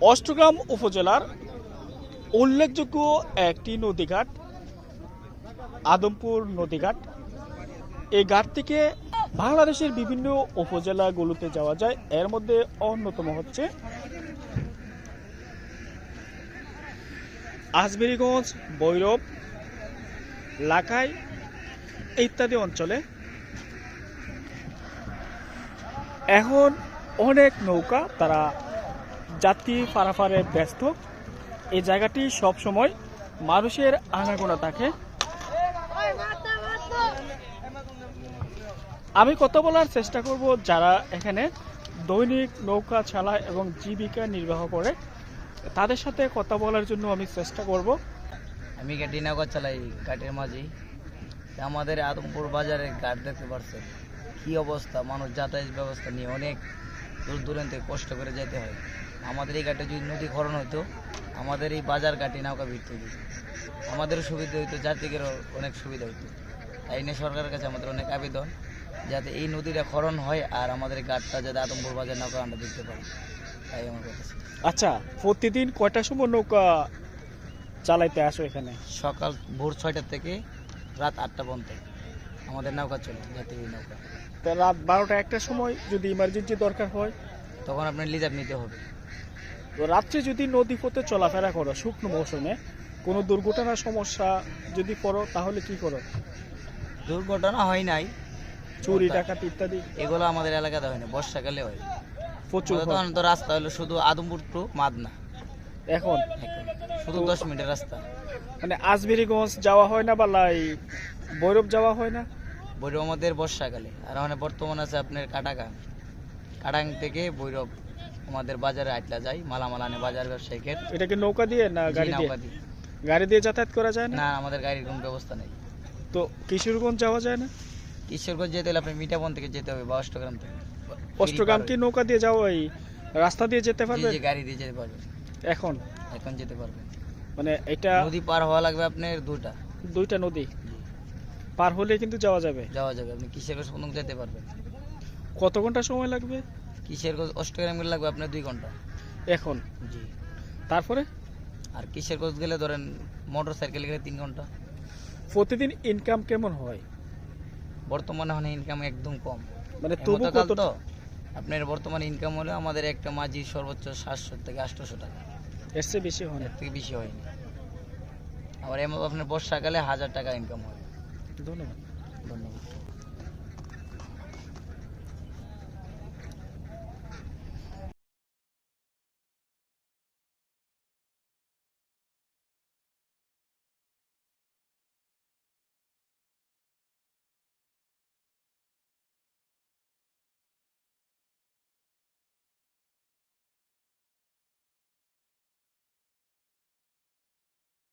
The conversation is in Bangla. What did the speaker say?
অষ্টগ্রাম উপজেলার উল্লেখযোগ্য একটি নদীঘাট, আদমপুর নদীঘাট। এই ঘাট থেকে বাংলাদেশের বিভিন্ন উপজেলাগুলোতে যাওয়া যায়। এর মধ্যে অন্যতম হচ্ছে আজমেরিগঞ্জ, ভৈরব লাখাই ইত্যাদি অঞ্চলে। এখন অনেক নৌকা তারা যাত্রী পারাপারে ব্যস্ত। এই জায়গাটি সব সময় মানুষের আনাগোনা থাকে। আমি কথা বলার চেষ্টা করব যারা এখানে দৈনিক নৌকা চালায় এবং জীবিকা নির্বাহ করে। তাদের সাথে কথা বলার জন্য আমি চেষ্টা করব। আমি গাড়ি নৌকা চালাই ঘাটের মাঝে আমাদের আদমপুর বাজারে ঘাট দেখতে পারছে কি অবস্থা? মানুষ যাতায়াত ব্যবস্থা নিয়ে অনেক দূর দূরান্তে কষ্ট করে যেতে হয়। আমাদের এই ঘাটে যদি নদী খরণ হতো আমাদের এই বাজার ঘাটে নৌকা ভিড়তে দিত আমাদেরও সুবিধা হইতো যাত্রীদেরও অনেক সুবিধা হইতো। তাই নিয়ে সরকারের কাছে আমাদের অনেক আবেদন যাতে এই নদীটা খরণ হয় আর আমাদের ঘাটটা যাতে আদমপুর বাজার নৌকা আমরা দেখতে পাই। তাই আমার কথা আচ্ছা প্রতিদিন কয়টার সময় নৌকা চালাইতে আসো এখানে? সকাল ভোর ছয়টা থেকে রাত আটটা পর্যন্ত। আমাদের নৌকা চলে জাতীয় নৌকা। তো রাত বারোটা একটার সময় যদি ইমার্জেন্সি দরকার হয়? তখন আপনার রিজার্ভ নিতে হবে। তো রাত্রে যদি নদী পথে চলাফেরা করো শুকনো মৌসুমে কোনো দুর্ঘটনার সমস্যা যদি পড়ো তাহলে কি করো? দুর্ঘটনা হয় নাই। চুরি ডাকাতি ইত্যাদি? এগুলো আমাদের এলাকাতে হয় না বর্ষাকালে হয়। প্রচুর তো রাস্তা হলো শুধু আদমপুর টু মাদনা। এখন? শুধু দশ মিনিটের রাস্তা। মানে আজমেরিগঞ্জ যাওয়া হয় না বা লাই ভৈরব যাওয়া হয় না? ভৈরব আমাদের বর্ষাকালে আর মানে বর্তমান আছে আপনার কাটাগাং। কাটাং থেকে ভৈরব আমাদের বাজারে আটলা যায় মালামাল আনে বাজার ব্যবসায়ীকের এটা কি নৌকা দিয়ে না গাড়ি দিয়ে নৌকা দিয়ে। গাড়ি দিয়ে যাতায়াত করা যায় না? না আমাদের গাড়ির কোনো ব্যবস্থা নেই। তো কিশোরগঞ্জ যাওয়া যায় না? কিশোরগঞ্জ যেতে হলে আপনার মিঠাবন থেকে যেতে হবে বা অষ্টগ্রাম থেকে। অষ্টগ্রাম কি নৌকা দিয়ে যাওয়া রাস্তা দিয়ে যেতে পারবে? গাড়ি দিয়ে যেতে পারবে। এখন? এখন যেতে পারবে। মানে এটা নদী পার হওয়া লাগবে আপনার দুটা দুইটা নদী? পার হলে কিন্তু যাওয়া যাবে? যাওয়া যাবে আপনি কিশোরগঞ্জ পর্যন্ত যেতে পারবেন? কত ঘণ্টা সময় লাগবে? কিশোরগঞ্জ অষ্টগ্রাম গেলে লাগবে আপনার দুই ঘণ্টা। এখন? জি। তারপরে? আর কিশোরগঞ্জ গেলে ধরেন মোটর সাইকেল গেলে তিন ঘণ্টা। প্রতিদিন ইনকাম কেমন হয়? বর্তমানে মানে ইনকাম একদম কম। মানে তবু কত আপনার বর্তমানে ইনকাম হলে আমাদের একটা মাঝি সর্বোচ্চ সাতশো থেকে আটশোশো টাকা। এর চেয়ে বেশি হয় না। এর থেকে বেশি হয়নি। আবার এমন আপনার বর্ষাকালে হাজার টাকা ইনকাম হয়। ধন্যবাদ। ধন্যবাদ।